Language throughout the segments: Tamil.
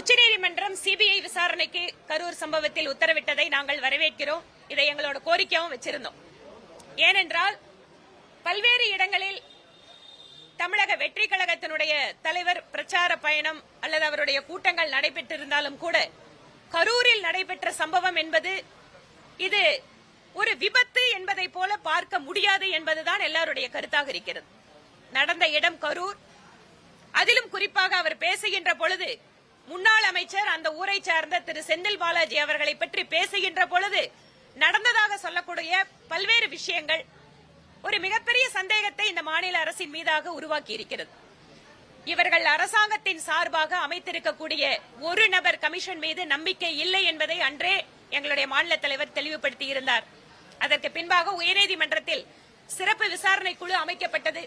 உச்சநீதிமன்றம் சிபிஐ விசாரணைக்கு கரூர் சம்பவத்தில் உத்தரவிட்டதை நாங்கள் வரவேற்கிறோம். இதை எங்களோட கோரிக்கையாகவும் வச்சிருந்தோம். ஏனென்றால் பல்வேறு இடங்களில் தமிழக வெற்றி கழகத்தினுடைய தலைவர் பிரச்சார பயணம் அல்லது அவருடைய கூட்டங்கள் நடைபெற்றிருந்தாலும் கூட கரூரில் நடைபெற்ற சம்பவம் என்பது இது ஒரு விபத்து என்பதை போல பார்க்க முடியாது என்பதுதான் எல்லாருடைய கருத்தாக இருக்கிறது. நடந்த இடம் கரூர். அதிலும் குறிப்பாக அவர் பேசுகின்ற பொழுது முன்னாள் அமைச்சர் அந்த ஊரை சார்ந்த திரு செந்தில் பாலாஜி அவர்களை பற்றி பேசுகின்ற பொழுது நடந்ததாக சொல்லக்கூடிய பல்வேறு விஷயங்கள் ஒரு மிகப்பெரிய சந்தேகத்தை இந்த மாநில அரசின் மீதாக உருவாக்கி இருக்கிறது. இவர்கள் அரசாங்கத்தின் சார்பாக அமைத்திருக்கக்கூடிய ஒரு நபர் கமிஷன் மீது நம்பிக்கை இல்லை என்பதை அன்றே எங்களுடைய மாநில தலைவர் தெளிவுபடுத்தி இருந்தார். அதற்கு பின்பாக உயர்நீதிமன்றத்தில் சிறப்பு விசாரணை குழு அமைக்கப்பட்டது.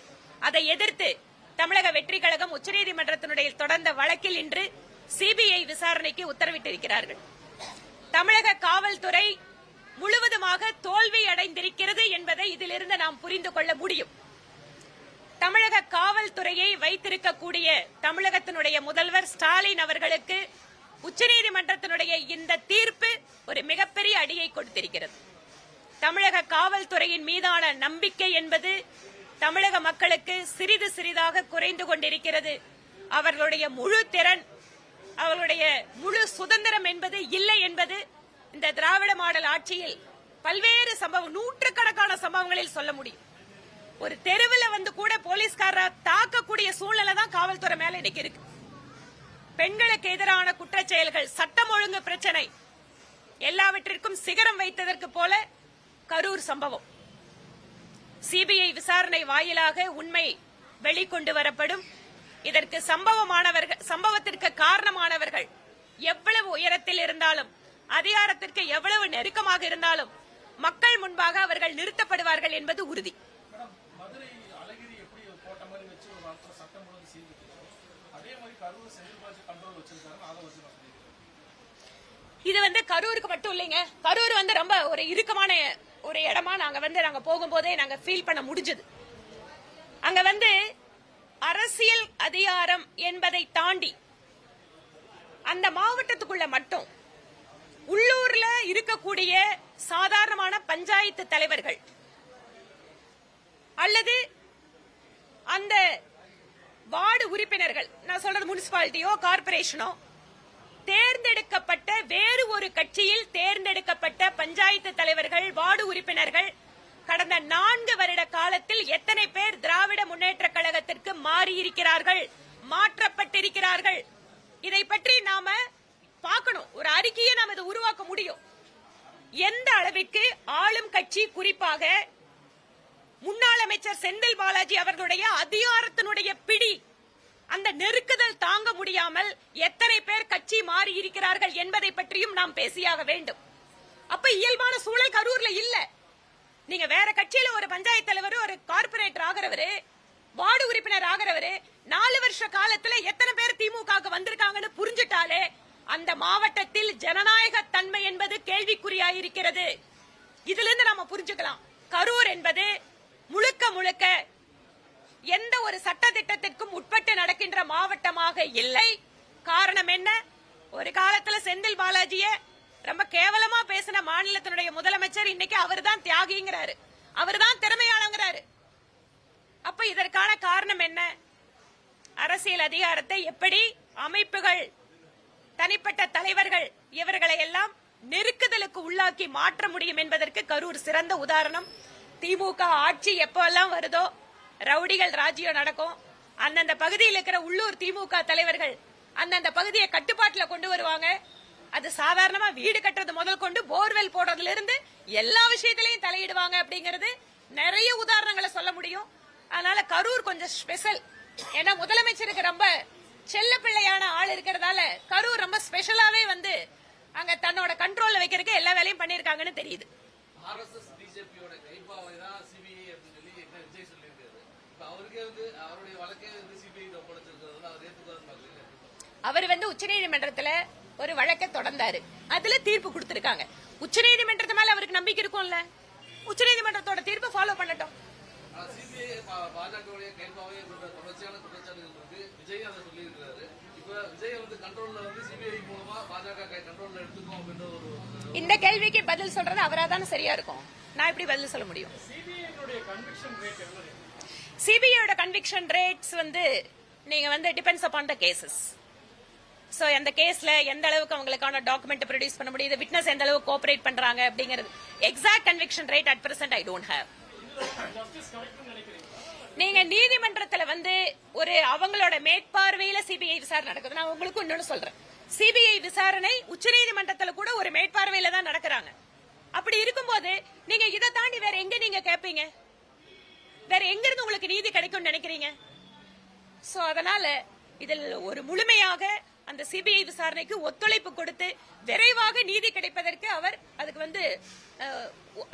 அதை எதிர்த்து தமிழக வெற்றி கழகம் உச்சநீதிமன்றத்தினுடைய தொடர்ந்த வழக்கில் இன்று சிபிஐ விசாரணைக்கு உத்தரவிட்டிருக்கிறார்கள். தமிழக காவல்துறை முழுவதுமாக தோல்வி அடைந்திருக்கிறது என்பதை இதிலிருந்து நாம் புரிந்து கொள்ள முடியும். தமிழக காவல்துறையை வைத்திருக்கக்கூடிய தமிழகத்தினுடைய முதல்வர் ஸ்டாலின் அவர்களுக்கு உச்சநீதிமன்றத்தினுடைய இந்த தீர்ப்பு ஒரு மிகப்பெரிய அடியை கொடுத்திருக்கிறது. தமிழக காவல்துறையின் மீதான நம்பிக்கை என்பது தமிழக மக்களுக்கு சிறிது சிறிதாக குறைந்து கொண்டிருக்கிறது. அவர்களுடைய முழு திறன் அவர்களுடைய முழு சுதந்திரம் என்பது இல்லை என்பது இந்த திராவிட மாடல் ஆட்சியில் பல்வேறு சம்பவம் நூற்றுக்கணக்கான சம்பவங்களில் சொல்ல முடியும். ஒரு தெருவில் வந்து கூட போலீஸ்காரரை தாக்கக்கூடிய சூழ்நிலை தான் காவல்துறை மேல இன்னைக்கு இருக்கு. பெண்களுக்கு எதிரான குற்றச்செயல்கள் சட்டம் ஒழுங்கு பிரச்சனை எல்லாவற்றிற்கும் சிகரம் வைத்ததற்கு போல கரூர் சம்பவம். சிபிஐ விசாரணை வாயிலாக உண்மை வெளிக்கொண்டு வரப்படும். இதற்கு சம்பவமானவர்கள் சம்பவத்திற்கு காரணமானவர்கள் எவ்வளவு உயரத்தில் இருந்தாலும் அதிகாரத்திற்கு எவ்வளவு நெருக்கமாக இருந்தாலும் மக்கள் முன்பாக அவர்கள் நிறுத்தப்படுவார்கள் என்பது உறுதி. இது வந்து கரூருக்கு மட்டும் இல்லைங்க. கரூர் வந்து ரொம்ப ஒரு இறுக்கமான ஒரு இடமா நாங்க வந்து நாங்க போகும்போதே நாங்க ஃபீல் பண்ண முடிஞ்சது. அங்க வந்து அரசியல் அதிகாரம் என்பதை தாண்டி அந்த மாவட்டத்துக்குள்ள மட்டும் உள்ளூர்ல இருக்கக்கூடிய சாதாரணமான பஞ்சாயத்து தலைவர்கள் அல்லது அந்த வார்டு உறுப்பினர்கள் நான் சொல்றது முனிசிபாலிட்டியோ கார்பரேஷனோ தேர்ந்தெடுக்கப்பட்ட வேறு ஒரு கட்சியில் தேர்ந்தெடுக்கப்பட்ட பஞ்சாயத்து தலைவர்கள் வார்டு உறுப்பினர்கள் கடந்த நான்கு வருட காலத்தில் எத்தனை பேர் திராவிட முன்னேற்ற கழகத்திற்கு மாறியிருக்கிறார்கள் மாற்றப்பட்டிருக்கிறார்கள்? இதை பற்றி நாம பார்க்கணும். ஒரு அறிக்கையை நாம இதை உருவாக்க முடியும். எந்த அளவிற்கு ஆளும் கட்சி குறிப்பாக முன்னாள் அமைச்சர் செந்தில் பாலாஜி அவர்களுடைய அதிகாரத்தினுடைய பிடி அந்த நெருக்குதல் தாங்க முடியாமல் எத்தனை பேர் கட்சி மாறி இருக்கிறார்கள் என்பதை பற்றியும் நாம் பேசியாக வேண்டும். அப்ப இயல்பான சூழல் கரூர்ல இல்லை. நீங்க வேற கட்சியில ஒரு பஞ்சாயத்து தலைவர் ஒரு கார்பரேட்டர் ஆகிறவரு வார்டு உறுப்பினர் ஆகிறவரு நாலு வருஷ காலத்துல எத்தனை பேர் திமுக வந்திருக்காங்கன்னு புரிஞ்சுட்டாலே அந்த மாவட்டத்தில் ஜனநாயக தன்மை என்பது கேள்விக்குறியாயிருக்கிறது. இதுல இருந்து நாம புரிஞ்சுக்கலாம். கரூர் என்பது முழுக்க முழுக்க எந்த ஒரு சட்ட திட்டத்திற்கும் உட்பட்டு நடக்கின்ற மாவட்டமாக இல்லை. காரணம் என்ன? ஒரு காலத்துல செந்தில் பாலாஜியை ரொம்ப கேவலமா பேசின மாநிலத்தினுடைய முதலமைச்சர் இன்னைக்கு அவர்தான் தியாகிங்கிறாரு. அவர்தான் திறமையாளங்கிறாரு. அப்ப இதற்கான காரணம் என்ன? அரசியல் அதிகாரத்தை எப்படி அமைப்புகள் தனிப்பட்ட தலைவர்கள் இவர்களை எல்லாம் நெருக்குதலுக்கு உள்ளாக்கி மாற்ற முடியும் என்பதற்கு கரூர் சிறந்த உதாரணம். திமுக ஆட்சி எப்பெல்லாம் வருதோ ரவுடிகள் ராஜ்யம் நடக்கும். அந்தந்த பகுதியில் இருக்கிற உள்ளூர் திமுக தலைவர்கள் அந்தந்த பகுதியை கட்டுப்பாட்டில் கொண்டு வருவாங்க. அது சாதாரணமா வீடு கட்டுறது முதல் கொண்டு போர்வெல் போடுறதுல இருந்து எல்லா விஷயத்திலையும் தலையிடுவாங்க அப்படிங்கறது நிறைய உதாரணங்களை சொல்ல முடியும். அதனால கரூர் கொஞ்சம் ஸ்பெஷல் ஏன்னா முதலமைச்சருக்கு ரொம்ப செல்ல பிள்ளையான ஆள் இருக்கிறதால கரூர் ரொம்ப ஸ்பெஷலாவே வந்து அங்க தன்னோட கண்ட்ரோல்ல வைக்கிறதுக்கு எல்லா வேலையும் பண்ணிருக்காங்கன்னு தெரியுது. அவருக்கே வந்து அவருடைய வழக்கே ஒரு வழக்கை தொடர்ந்தாரு. அதுல தீர்ப்பு கொடுத்திருக்காங்க. உச்சநீதிமன்றத்து மேல அவருக்கு நம்பிக்கை இருக்கும்ல? உச்சநீதிமன்றத்தோட தீர்ப்பை ஃபாலோ பண்ணட்டும். இந்த கேள்விக்கு பதில் சொல்றது அவரா தானே சரியா இருக்கும். நான் எப்படி பதில் சொல்ல முடியும்? சிபிஐயோட கன்விக்ஷன் ரேட்ஸ் வந்து நீங்க வந்து depends upon the cases so அந்த கேஸ்ல எந்த அளவுக்கு அவங்களுக்கான டாக்குமெண்ட் ப்ரொடியூஸ் பண்ண முடியுது? விட்னஸ் எந்த அளவுக்கு கோஆபரேட் பண்றாங்க அப்படிங்கிறது. Exact conviction rate at present I don't have நீங்க நீதிமன்றத்துல வந்து ஒரு அவங்களோட மேற்பார்வையில சிபிஐ விசாரணை நடக்குது. நான் உங்களுக்கு இன்னொன்னு சொல்றேன். சிபிஐ விசாரணை உச்சநீதிமன்றத்துல கூட ஒரு மேற்பார்வையில தான் நடக்கிறாங்க. அப்படி இருக்கும்போது நீங்க இதை தாண்டி வேற எங்க நீங்க கேட்பீங்க வேற எங்க இருந்து உங்களுக்கு நீதி கிடைக்கும்னு நினைக்கிறீங்க? சோ அதனால இதில் ஒரு முழுமையாக அந்த சிபிஐ விசாரணைக்கு ஒத்துழைப்பு கொடுத்து விரைவாக நீதி கிடைப்பதற்கு அவர் அதுக்கு வந்து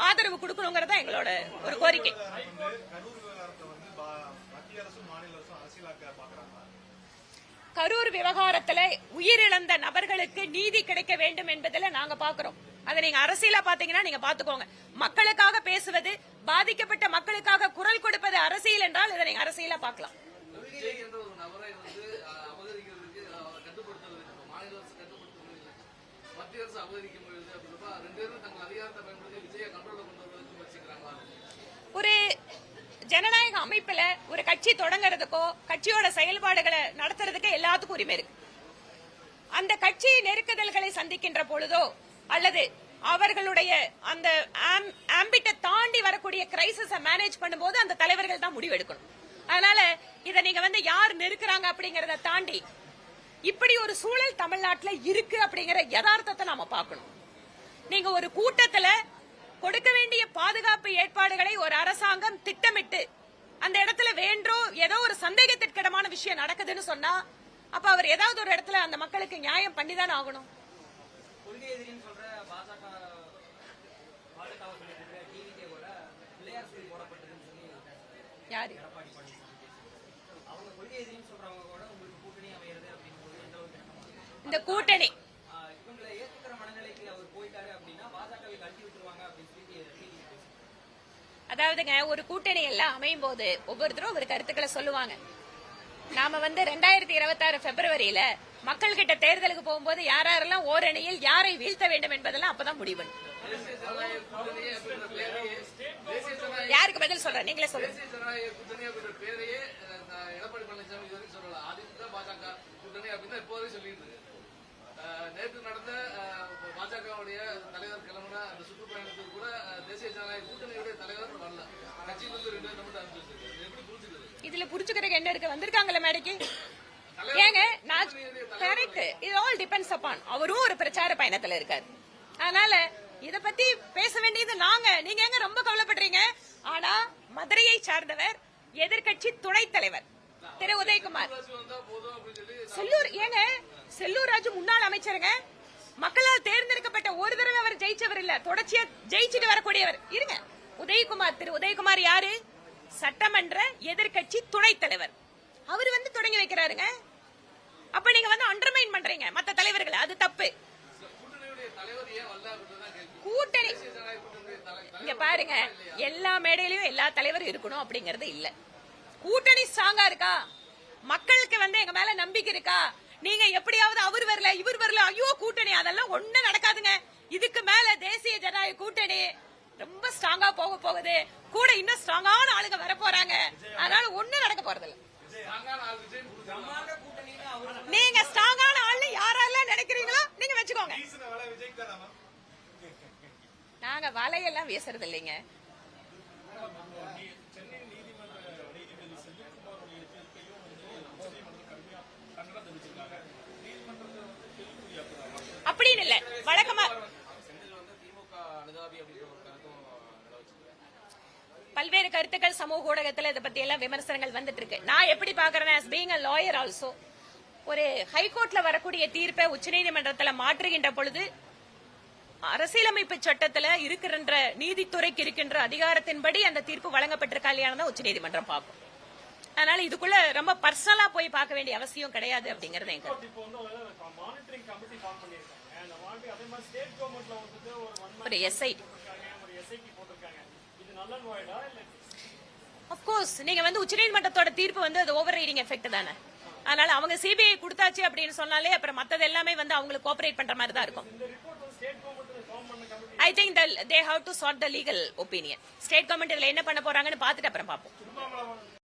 ஆதரவு கொடுக்கணுங்கிறது தான் எங்களோட ஒரு கோரிக்கை. கரூர் விவகாரத்துல உயிரிழந்த நபர்களுக்கு நீதி கிடைக்க வேண்டும் என்பதில் நாங்க பாக்குறோம். அதை நீங்க அரசியலா பாத்தீங்கன்னா நீங்க பாத்துக்கோங்க. மக்களுக்காக பேசுவது பாதிக்கப்பட்ட மக்களுக்காக குரல் கொடுப்பது அரசியல் என்றால் இதை நீங்க அரசியலா பார்க்கலாம் விஜய் என்ற ஒரு நபரை வந்து அஹ், அபகரிக்கிறதுக்கு அஹ், அவரை கட்டுப்படுத்துறதுக்கு இப்ப மாநில அரசு கட்டுப்படுத்துறது மத்திய அரசு அபகரிக்க அப்படின்னா ரெண்டு பேரும் தங்கள் அதிகாரத்தை பயன்படுத்தி விஜயை கொண்டு வருவதற்கு முயற்சிக்கிறாங்களா? ஒரு ஜனநாயக அமைப்புல ஒரு கட்சி தொடங்குறதுக்கோ கட்சியோட செயல்பாடுகளை நடத்துறதுக்கு எல்லாத்துக்கும் உரிமை இருக்கு. அந்த கட்சி நெருக்குதல்களை சந்திக்கின்ற பொழுதோ அல்லது அவர்களுடைய அந்த ஆம்பிட்ட தாண்டி வரக்கூடிய கிரைசிஸ மேனேஜ் பண்ணும்போது அந்த தலைவர்கள் தான் முடிவெடுக்கணும். அதனால இதை நீங்க வந்து யார் நெருக்கிறாங்க அப்படிங்கறத தாண்டி இப்படி ஒரு சூழல் தமிழ்நாட்டுல இருக்கு அப்படிங்கிற யதார்த்தத்தை நாம பார்க்கணும். நீங்க ஒரு கூட்டத்துல கொடுக்க வேண்டிய பாதுகாப்பு ஏற்பாடுகளை ஒரு அரசாங்கம் திட்டமிட்டு அந்த இடத்துல வேண்டோ ஏதோ ஒரு சந்தேகத்திற்கிடமான விஷயம் நடக்குதுன்னு சொன்னா அப்ப அவர் ஏதாவது ஒரு இடத்துல அந்த மக்களுக்கு நியாயம் பண்ணிதான் ஆகணும். கொள்கை இந்த கூட்டணி. அதாவதுங்க ஒரு கூட்டணி எல்லாம் அமையும் போது ஒவ்வொருத்தரும் ஒரு கருத்துக்களை சொல்லுவாங்க. நாம வந்து ரெண்டாயிரத்தி இருபத்தி ஆறு பிப்ரவரியில மக்கள் கிட்ட தேர்தலுக்கு போகும்போது யாரெல்லாம் ஓரணியில் யாரை வீழ்த்த வேண்டும் என்பதெல்லாம் அப்பதான் முடிவு யாருக்கு பதில் சொல்றேன் நீங்களே சொல்லுங்க. எடப்பாடி பழனிசாமி பாஜக கூட்டணி அப்படின்னு சொல்லிட்டு நேற்று நடந்த பாஜகவுடைய தலைவர் கிளம்புன அந்த சுற்றுப்பயணத்துக்கு கூட தேசிய ஜனநாயக கூட்டணியுடைய தலைவர் வரல. கட்சியிலிருந்து ரெண்டு பேர் மட்டும் அனுப்பிச்சிருக்கு இது எப்படி புரிஞ்சுக்கிறது? இதுல புரிச்சுக்கிறதுக்கு என்ன இருக்கு? வந்திருக்காங்கல்ல மேடைக்கு? ஏங்க நான் கரெக்ட் இது ஆல் டிபெண்ட்ஸ் அப்பான் அவரும் ஒரு பிரச்சார பயணத்துல இருக்காரு. அதனால இத பத்தி பேச வேண்டியது நாங்க. நீங்க எங்க ரொம்ப கவலைப்படுறீங்க? ஆனா மதுரையை சார்ந்தவர் எதிர்க்கட்சி துணைத் தலைவர் திரு. உதயகுமார். செல்லூர் ஏங்க செல்லூர் ராஜு முன்னாள் அமைச்சருங்க. மக்களால் தேர்ந்தெடுக்கப்பட்ட ஒரு தடவை அவர் ஜெயிச்சவர் இல்ல. தொடர்ச்சியா ஜெயிச்சுட்டு வரக்கூடியவர். இருங்க. உதயகுமார் திரு உதயகுமார் யாரு? சட்டமன்ற எதிர்க்கட்சி துணைத் தலைவர். அவர் வந்து தொடங்கி வைக்கிறாருங்க. அப்ப நீங்க வந்து அண்டர்மைன் பண்றீங்க மத்த தலைவர்களை. அது தப்பு. கூட்டணி. இங்க பாருங்க. எல்லா மேடையிலயும் எல்லா தலைவரும் இருக்கணும் அப்படிங்கறது இல்ல. கூட்டணி ஸ்ட்ராங்கா இருக்கா? மக்களுக்கு வந்து எங்க மேல நம்பிக்கை இருக்கா? நீங்க எப்படியாவது அவர் வரல இவர் வரல ஐயோ கூட்டணி அதெல்லாம் ஒண்ணு நடக்காதுங்க. இதுக்கு மேல தேசிய ஜனநாயக கூட்டணி ரொம்ப ஸ்ட்ராங்கா போக போகுது. கூட இன்னும் ஸ்ட்ராங்கான ஆளுங்க வர போறாங்க. அதனால ஒண்ணு நடக்க போறது இல்ல நீங்க ஸ்ட்ராங்கான ஆளு யாரெல்லாம் நினைக்கிறீங்களோ நீங்க வச்சுக்கோங்க. நாங்க வலையெல்லாம் வீசுறது இல்லைங்க சென்னை நீதிமன்ற நீதிபதி செந்தில்குமாருடைய தீர்ப்பையும் வந்து உச்சநீதிமன்றம் கடுமையா கண்டனம் தெரிவிச்சிருக்காங்க நீதிமன்றத்தை வந்து கேள்விக்குறியாக்குறாங்க அப்படின்னு இல்ல வழக்கமா செந்தில் வந்து திமுக அனுதாபி அப்படின்ற ஒரு கருத்தும் நில வச்சிருக்காங்க பல்வேறு கருத்துக்கள் சமூக ஊடகத்துல இதை பத்தி எல்லாம் விமர்சனங்கள் வந்துட்டு இருக்கு. நான் எப்படி பாக்குறேன் being a lawyer ஆல்சோ ஒரு ஹைகோர்ட்ல வரக்கூடிய தீர்ப்பை உச்சநீதிமன்றத்துல மாற்றுகின்ற பொழுது அரசியலமைப்பு சட்டத்துல இருக்கின்ற நீதித்துறைக்கு இருக்கின்ற அதிகாரத்தின்படி அந்த தீர்ப்பு வழங்கப்பட்டிருக்கா இல்லையானு தான் உச்சநீதிமன்றம் பார்க்கும். அதனால இதுக்குள்ள ரொம்ப பர்சனலா போய் பார்க்க வேண்டிய அவசியம் கிடையாது அப்படிங்கறது எங்க ஒரு ஒன் ஒரு எஸ்ஐ போட்டிருக்காங்க. ஒரு எஸ்ஐடி போட்டிருக்காங்க இது நல்ல நோயடா இல்ல ஆஃப் கோர்ஸ் நீங்க வந்து உச்சநீதிமன்றத்தோட தீர்ப்பு வந்து அது ஓவர் ரைடிங் எஃபெக்ட் தானே. அதனால அவங்க சிபிஐ கொடுத்தாச்சு அப்படின்னு சொன்னாலே அப்புறம் மத்தது எல்லாமே வந்து அவங்களுக்கு கோஆபரேட் பண்ற மாதிரி தான் இருக்கும் I think they have to sort the legal opinion state government இதுல என்ன பண்ண போறாங்கன்னு பார்த்துட்டு அப்புறம் பார்ப்போம்.